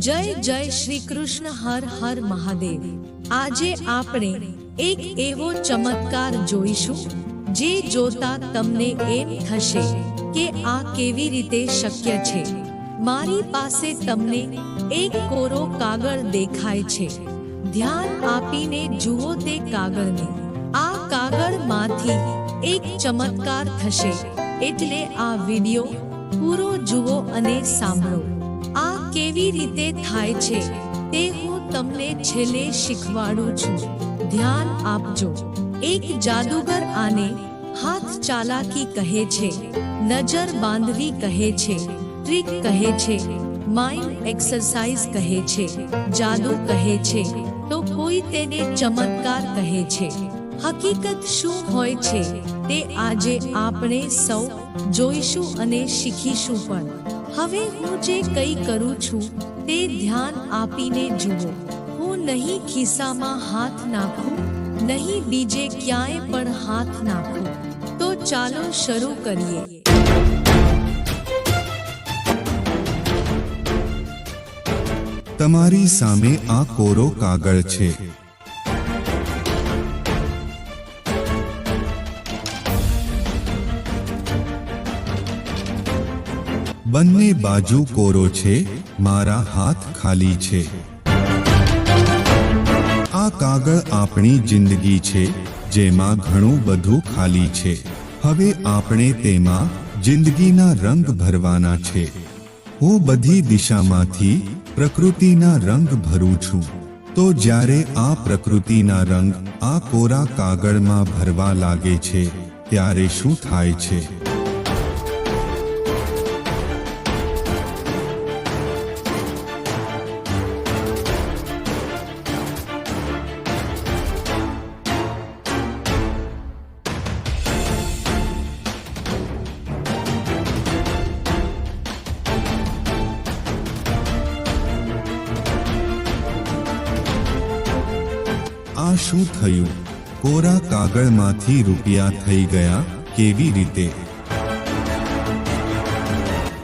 જય જય શ્રી કૃષ્ણ હર હર મહાદેવ. આજે આપણે એક એવો ચમત્કાર જોઈશું, જે જોતા તમને એમ થશે કે આ કેવી રીતે શક્ય છે. મારી પાસે તમને એક કોરો કાગળ દેખાય છે. ધ્યાન આપીને જુઓ તે કાગળને. આ કાગળમાંથી એક ચમત્કાર થશે. એટલે આ વિડિયો પૂરો જુઓ અને સાંભળો. કેવી રીતે થાય છે તે હું તમને છેલ્લે શીખવાડું છું. ધ્યાન આપજો. એક જાદુગર આને હાથ ચાલાકી કહે છે, નજર બાંધવી કહે છે, ટ્રીક કહે છે, માઇન્ડ એક્સરસાઇઝ કહે છે, જાદુ કહે છે, તો કોઈ તેને ચમત્કાર કહે છે. હકીકત શું હોય છે તે આજે આપણે સૌ જોઈશું અને શીખીશું પણ. હવે હું જે કંઈ કરું છું તે ધ્યાન આપીને જુઓ. હું નહીં ખિસ્સામાં હાથ નાખું, નહીં બીજે ક્યાંય પણ હાથ નાખું. તો ચાલો શરૂ કરીએ. તમારી સામે આ કોરો કાગળ છે. બંને બાજુ કોરો છે, મારા હાથ ખાલી છે. આ કાગળ આપણી જિંદગી છે, જેમાં ઘણું બધું ખાલી છે. હવે આપણે તેમાં જિંદગીના રંગ ભરવાના છે. હું બધી દિશામાંથી પ્રકૃતિના રંગ ભરું છું. તો જ્યારે આ પ્રકૃતિના રંગ આ કોરા કાગળમાં ભરવા લાગે છે, ત્યારે શું થાય છે? આ શું થયું? કોરા કાગળમાંથી રૂપિયા થઈ ગયા? કેવી રીતે?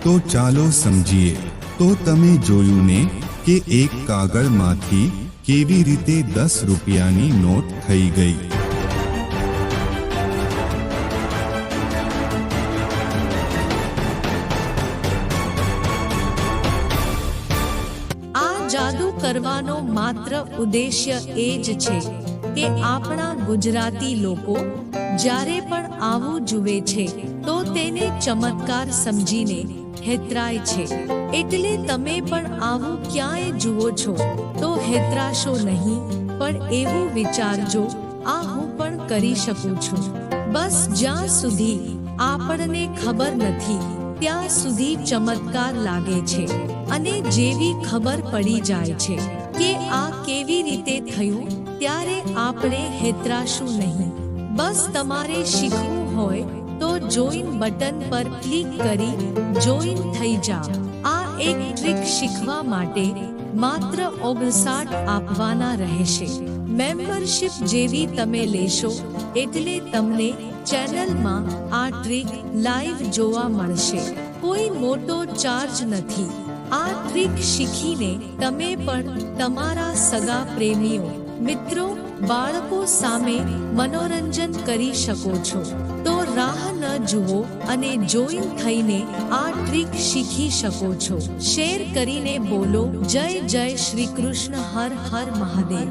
તો ચાલો સમજીએ. તો તમે જોયું ને કે એક કાગળમાંથી કેવી રીતે દસ રૂપિયાની નોટ થઈ ગઈ? જાદુ કરવાનો માત્ર ઉદ્દેશ્ય એ જ છે કે આપણા ગુજરાતી લોકો જ્યારે પણ આવું જુએ છે, તો તેને ચમત્કાર સમજીને હેતરાય છે. એટલે તમે પણ આવું ક્યાંય જુઓ છો, તો હેતરાશો નહીં, પણ એવું વિચારજો, આ હું પણ કરી શકું છું. બસ જ્યાં સુધી આપણને ખબર નથી ત્યાં સુધી ચમત્કાર લાગે છે અને જેવી ખબર પડી જાય છે કે આ કેવી રીતે થયું, ત્યારે આપણે હેતરાશું નહીં. બસ તમારે શીખવું હોય તો જોઈન બટન પર ક્લિક કરી જોઈન થઈ જાઓ આ એક ટ્રીક શીખવા માટે માત્ર ઓગણસાઠ આપવાના રહેશે. મેમ્બરશિપ જેવી તમે લેશો, એટલે તમને ચેનલમાં આ ટ્રીક લાઈવ જોવા મળશે. કોઈ મોટો ચાર્જ નથી. આ ટ્રીક શીખીને તમે પણ તમારા સગા પ્રેમીઓ, મિત્રો, બાળકો સામે મનોરંજન કરી શકો છો. તો રાહ જુઓ અને જોઈન થઈને આ ટ્રીક શીખી શકો છો. શેર કરીને બોલો, જય જય શ્રી કૃષ્ણ, હર હર મહાદેવ.